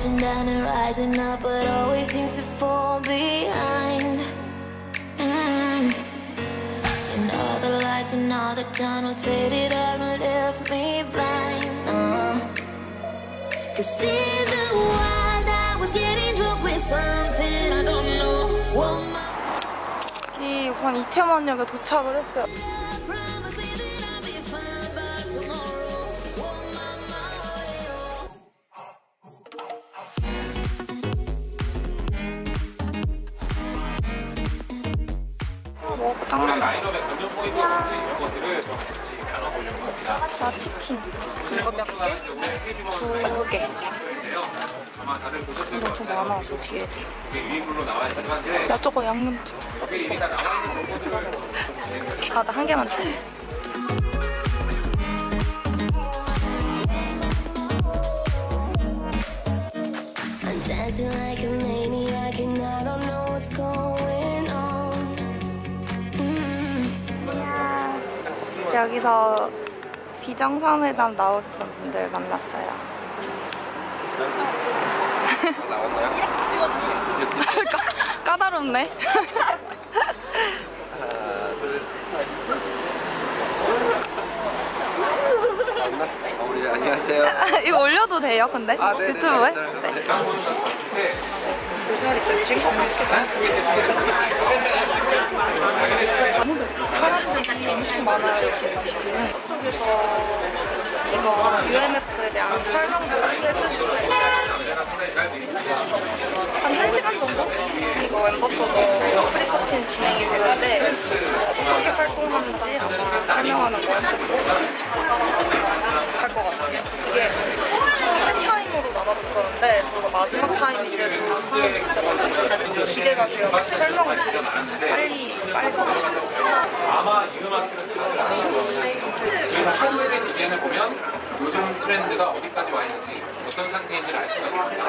crashing down and rising up, but always seem to fall behind. Mm. And all the lights and all the tunnels faded out and left me blind. Uh. Cause in the wild, I was getting drunk with something I don't know. What my 이 우선 이태원역에 도착을 했어요. 뭐 짱나. 라인업의 감정 포인트라든지 이런 것들을 좀 같이 나눠보려고 합니다. 나 치킨. 이거 몇 개? 두 개. 아마 다들 보셨을 이거 것좀 같아요. 많아, 저 뒤에. 이게 유인물로 나와 있긴 한데 야, 저거 양념치. 여기 이미 다 나와 있는 정보들을 좀 아, 나 한 개만 줘. 여기서 비정상회담 나오셨던 분들 만났어요. 까, 까다롭네. 어, 우리 안녕하세요. 이거 올려도 돼요, 근데? 아, 네네, 유튜브에? 괜찮아요. 네. 방송을 봤을 때 사람들이 엄청 많아요, 이렇게 지금. 저쪽에서 이거 UMF에 대한 설명도 해주시고 한 1시간 정도? 이거 엠버서더 프리커팅 진행이 되는데 어떻게 활동하는지 아마 설명하는 거 할것 마지막 타임인데도 사람이 진짜 많아요. 기대가 돼요. 설명을 빨리 빨리. 아마 이 음악들은 그래서 한국의 디자인을 보면 요즘 트렌드가 어디까지 와 있는지 어떤 상태인지를 알 수가 있습니다.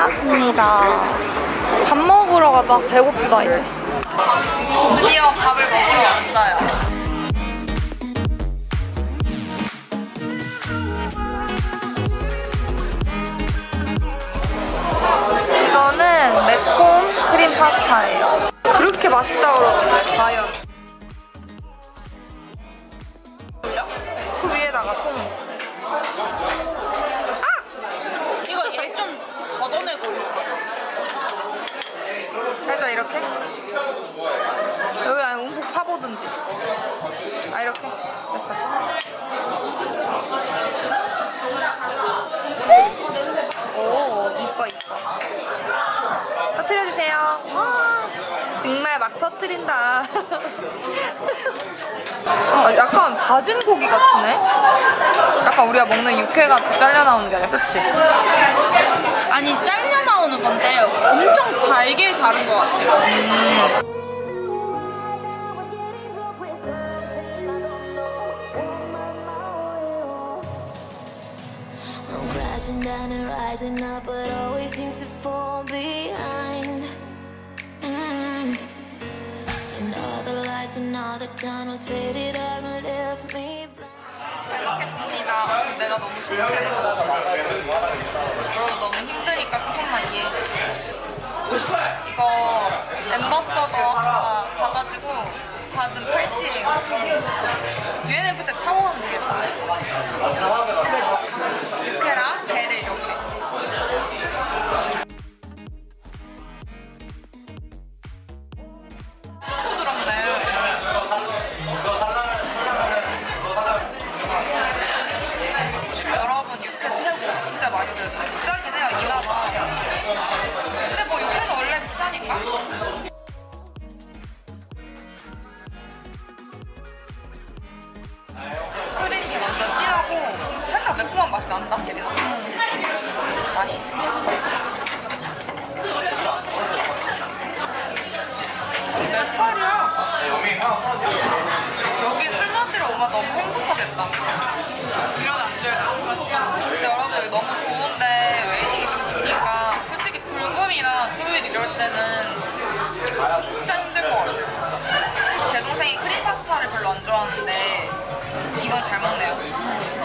끝났습니다. 밥 먹으러 가자. 배고프다 이제. 드디어 밥을 먹으러 왔어요. 이거는 매콤 크림 파스타예요. 그렇게 맛있다 그러던데 과연. 이렇게? 여기 안에 움푹 파보든지. 아, 이렇게? 됐어. 오, 이뻐, 이뻐. 터트려주세요. 와, 정말 막 터트린다. 아, 약간 다진 고기 같으네? 약간 우리가 먹는 육회같이 잘려 나오는 게 아니라, 그치? 아니 잘 려 나오는 건데 엄청 잘게 자른 것 같아요. Down and rising up, but always seem to fall behind. Mm. And all the lights and all the tunnels faded out and left me 내가 너무 좋아해서 그럼 너무 힘드니까 조금만 이해해. 이거 엠버서더 가 가가지고 받은 팔찌예요. UNF 때 착용하면 되겠다. 여기 술 마시러 오면 너무 행복하겠다. 이런 안주에다 술 마시면. 여러분 너무 좋은데 웨이팅이 좀 기니까 솔직히 불금이나 토요일 이럴 때는 진짜 힘들 것 같아요. 제 동생이 크림 파스타를 별로 안 좋아하는데 이건 잘 먹네요.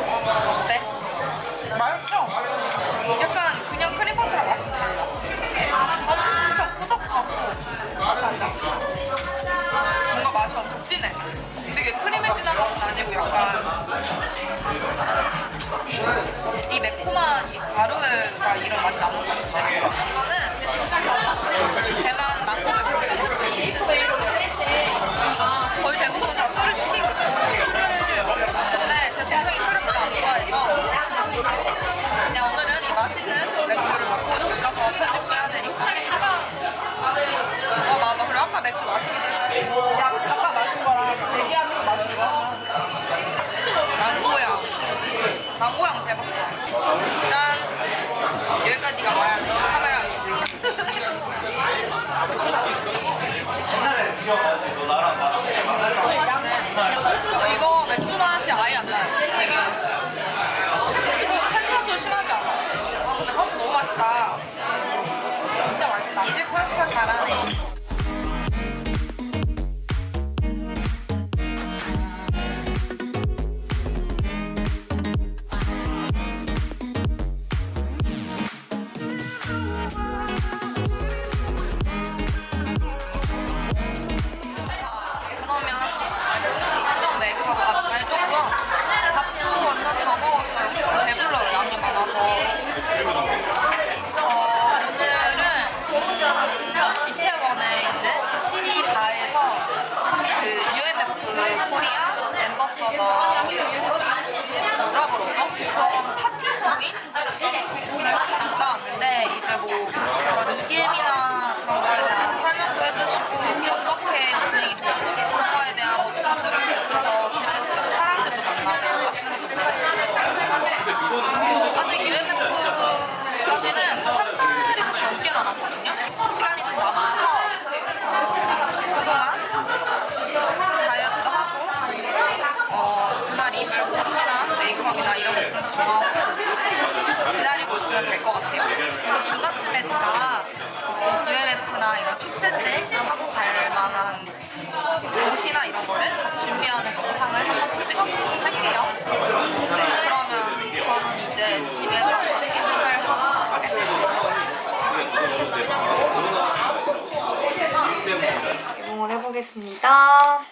해보겠습니다.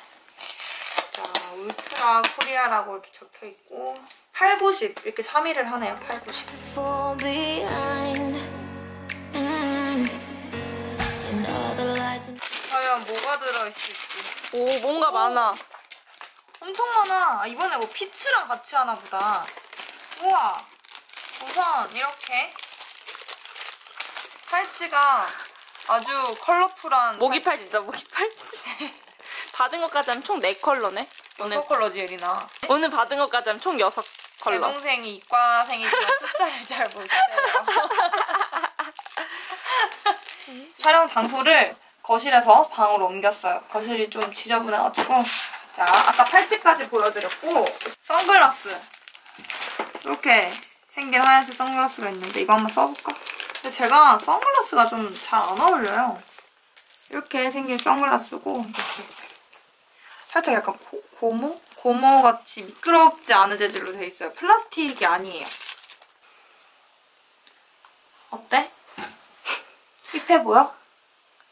자, 울트라 코리아라고 이렇게 적혀 있고 8, 90 이렇게 3일을 하네요. 8, 90. fall behind. Mm. And all the lights and 과연 뭐가 들어있을지. 오 뭔가 많아. 엄청 많아. 아, 이번에 뭐 피츠랑 같이 하나 보다. 우와. 우선 이렇게 팔찌가 아주 컬러풀한 모기 팔찌다 모기 팔찌. 받은 것까지 하면 총 4컬러네. 오늘 여섯 컬러지 예리나. 오늘 받은 것까지 하면 총 6컬러. 제 동생이 이과생이지만 숫자를 잘못 세요. 촬영 장소를 거실에서 방으로 옮겼어요. 거실이 좀 지저분해가지고. 자, 아까 팔찌까지 보여드렸고, 선글라스. 이렇게 생긴 하얀색 선글라스가 있는데, 이거 한번 써볼까? 근데 제가 선글라스가 좀 잘 안 어울려요. 이렇게 생긴 선글라스고, 이렇게. 살짝 약간 고, 고무? 고무같이 미끄럽지 않은 재질로 돼 있어요. 플라스틱이 아니에요. 어때? 힙해 보여?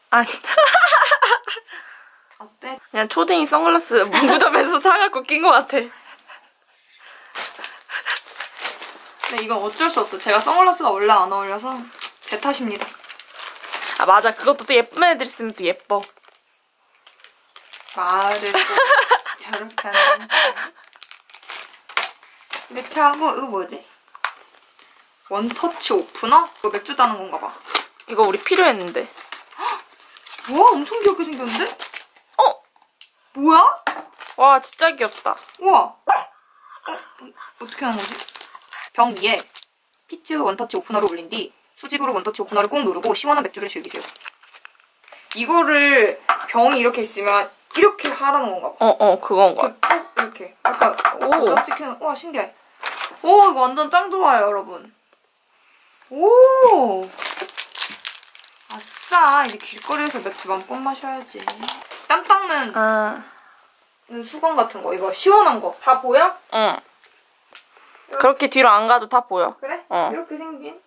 아니 어때? 그냥 초딩이 선글라스 문구점에서 사갖고 낀 것 같아. 근데 이건 어쩔 수 없어. 제가 선글라스가 원래 안 어울려서 제 탓입니다. 아 맞아 그것도 또 예쁜 애들 있으면 또 예뻐. 말을 또 저렇게 하는. 이렇게 하고 이거 뭐지? 원터치 오프너? 이거 맥주 따는 건가 봐. 이거 우리 필요했는데. 우와 엄청 귀엽게 생겼는데? 어? 뭐야? 와 진짜 귀엽다. 우와. 어? 어떻게 하는 거지? 병 위에 피츠 원터치 오프너를 올린 뒤 수직으로 원터치 오프너를 꾹 누르고 시원한 맥주를 즐기세요. 이거를 병이 이렇게 있으면 이렇게 하라는 건가 봐. 어 어 그건 거야. 이렇게 꼭 이렇게 약간 오. 오 찍히는 와 신기해. 오 이거 완전 짱 좋아요 여러분. 오 아싸 이제 길거리에서 맥주 맘껏 마셔야지. 땀 닦는 아 수건 같은 거 이거 시원한 거 다 보여? 응. 그렇게 뒤로 안 가도 다 보여. 그래? 어. 이렇게 생긴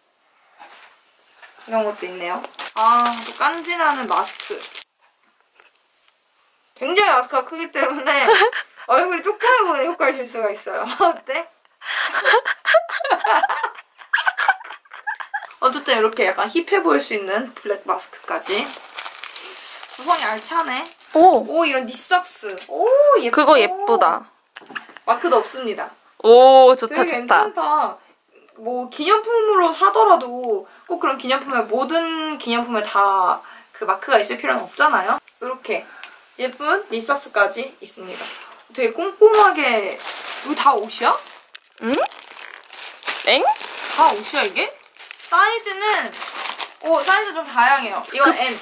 이런 것도 있네요. 아, 또 깐지나는 마스크. 굉장히 마스크가 크기 때문에 얼굴이 조그만 보이는 효과를 줄 수가 있어요. 어때? 어쨌든 이렇게 약간 힙해 보일 수 있는 블랙 마스크까지. 구성이 알차네. 오. 오, 이런 니삭스. 오, 예뻐. 그거 예쁘다. 마크도 없습니다. 오, 좋다, 되게 좋다. 괜찮다. 뭐 기념품으로 사더라도 꼭 그런 기념품에 모든 기념품에 다 그 마크가 있을 필요는 없잖아요. 이렇게 예쁜 리삭스까지 있습니다. 되게 꼼꼼하게 이거 다 옷이야? 엥? 다 옷이야 이게? 사이즈는 오 사이즈 좀 다양해요. 이건 M.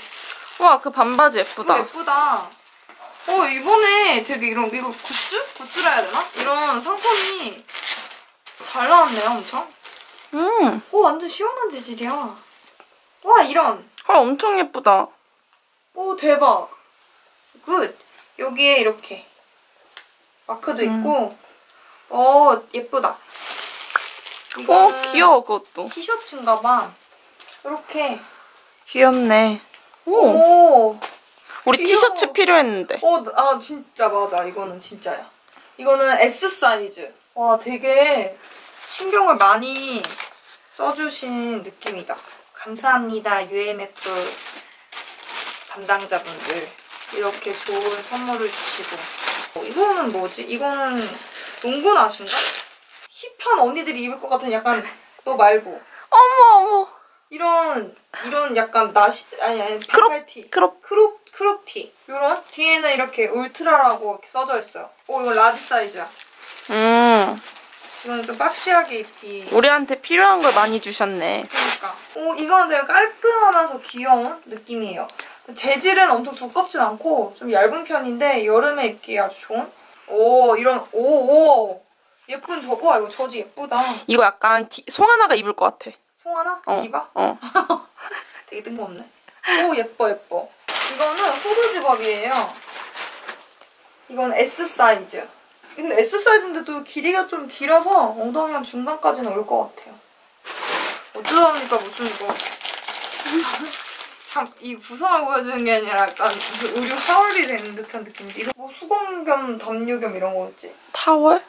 와, 그 반바지 예쁘다. 예쁘다. 어 이번에 되게 이런 이거 굿즈? 굿즈라 해야 되나? 이런 상품이 잘 나왔네요 엄청. 음. 오 완전 시원한 재질이야. 와 이런. 헐, 엄청 예쁘다. 오 대박. 굿. 여기에 이렇게 마크도 있고. 어 예쁘다. 오, 이거는 귀여워, 그것도. 티셔츠인가 봐. 이렇게. 귀엽네. 오. 오. 우리 귀여워. 티셔츠 필요했는데. 어, 아 진짜 맞아. 이거는 진짜야. 이거는 S 사이즈. 와, 되게 신경을 많이 써주신 느낌이다. 감사합니다, UMF 담당자분들. 이렇게 좋은 선물을 주시고. 어, 이거는 뭐지? 이거는 농구 나신가? 힙한 언니들이 입을 것 같은 약간 너 말고 어머, 어머. 이런 이런 약간 나시 아니 아니 크롭, 반팔티 크롭. 크롭 크롭티 이런 뒤에는 이렇게 울트라라고 이렇게 써져 있어요. 오 이거 라지 사이즈야. 음. 이거는 좀 박시하게 입기. 우리한테 필요한 걸 많이 주셨네. 그러니까. 오 이거는 되게 깔끔하면서 귀여운 느낌이에요. 재질은 엄청 두껍진 않고 좀 얇은 편인데 여름에 입기 아주 좋은. 오 이런 오오 예쁜 저거 와 이거 저지 예쁘다. 이거 약간 티- 송하나가 입을 것 같아. 송하나 어. 입어? 어. 되게 뜬금없네. 오 예뻐 예뻐. 이거는 후드 집업이에요. 이건 S 사이즈. 근데 S 사이즈인데도 길이가 좀 길어서 엉덩이 한 중간까지는 올 것 같아요. 어쩌다 보니까 무슨 이거 참 이 구성을 보여주는 게 아니라 약간 의류 하울이 되는 듯한 느낌인데 이거 뭐 수건 겸 담요 겸 이런 거였지? 타월?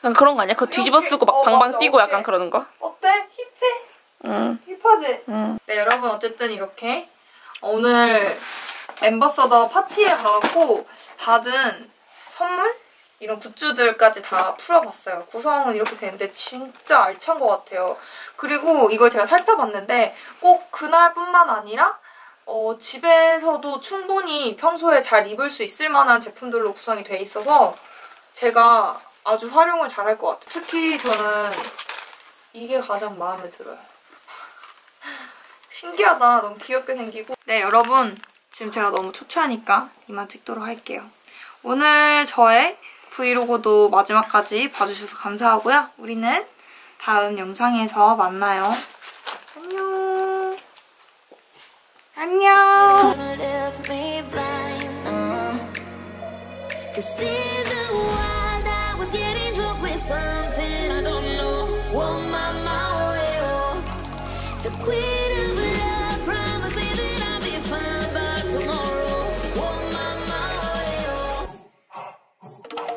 약간 그런 거 아니야? 그거 뒤집어 이렇게- 쓰고 막 어, 방방 맞아, 뛰고 약간 이렇게. 그러는 거? 어때? 힙해? 응. 힙하지? 응. 네, 여러분 어쨌든 이렇게 오늘 엠버서더 파티에 가갖고 받은 선물? 이런 굿즈들까지 다 풀어봤어요. 구성은 이렇게 되는데 진짜 알찬 것 같아요. 그리고 이걸 제가 살펴봤는데 꼭 그날뿐만 아니라 어, 집에서도 충분히 평소에 잘 입을 수 있을 만한 제품들로 구성이 돼 있어서 제가 아주 활용을 잘 할 것 같아요. 특히 저는 이게 가장 마음에 들어요. 신기하다. 너무 귀엽게 생기고. 네, 여러분. 지금 제가 너무 초췌하니까 이만 찍도록 할게요. 오늘 저의 브이로그도 마지막까지 봐주셔서 감사하고요. 우리는 다음 영상에서 만나요. 안녕. 안녕.